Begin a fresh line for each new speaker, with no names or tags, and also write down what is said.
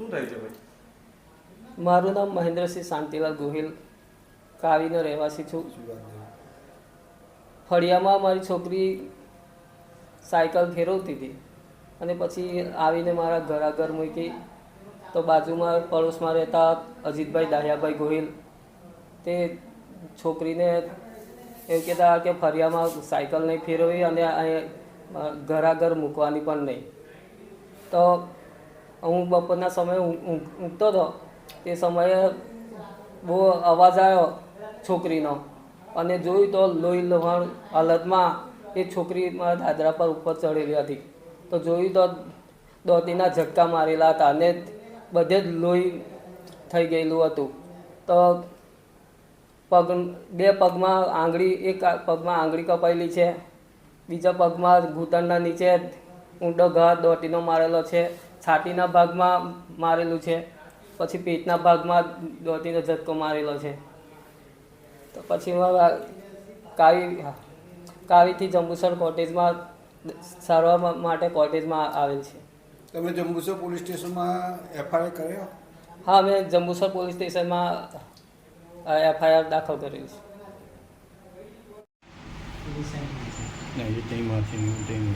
શું થાય છે ભાઈ?
મારું નામ મહેન્દ્રસિંહ શાંતિલાલ ગોહિલ કાવીનો રહેવાસી છું. ફળિયામાં મારી છોકરી સાયકલ ફેરવતી હતી અને પછી આવીને મારા ઘર આગળ મૂકી તો બાજુમાં પડોશમાં રહેતા અજીતભાઈ દાહિયાભાઈ ગોહિલ તે છોકરીને એવું કહેતા કે ફરિયામાં સાયકલ નહીં ફેરવી અને ઘર આગળ મૂકવાની પણ નહીં. તો હું બપોરના સમયે ઊંઘ- ઊંઘ- ઊંઘતો હતો. તે સમયે બહુ અવાજ આવ્યો છોકરીનો. અને જોયું તો લોહી લોહાણ હાલતમાં એ છોકરી મારા દાદરા પર ઉપર ચડેલી હતી. તો જોયું તો દોતીના ઝટકા મારેલા હતા અને બધે જ લોહી થઈ ગયેલું હતું. તો પગ, બે પગમાં આંગળી, એક પગમાં આંગળી કપાયેલી છે. બીજા પગમાં ઘૂંટણના નીચે ઊંડો ઘા દોટીનો મારેલો છે. છાતીના ભાગમાં મારેલું છે પછી પેટના ભાગમાં દોટીનો ઝટકો મારેલો છે. તો પછી કાવી કાવીથી જંબુસર કોટેજમાં સારવાર માટે કોટેજમાં આવેલ છે.
તમે જંબુસર પોલીસ સ્ટેશનમાં એફઆઈઆર કર્યો?
હા મેં જંબુસર પોલીસ સ્ટેશનમાં એફઆઈઆર દાખલ કરેલી છે.
ના એ ટાઈમ ટાઈમ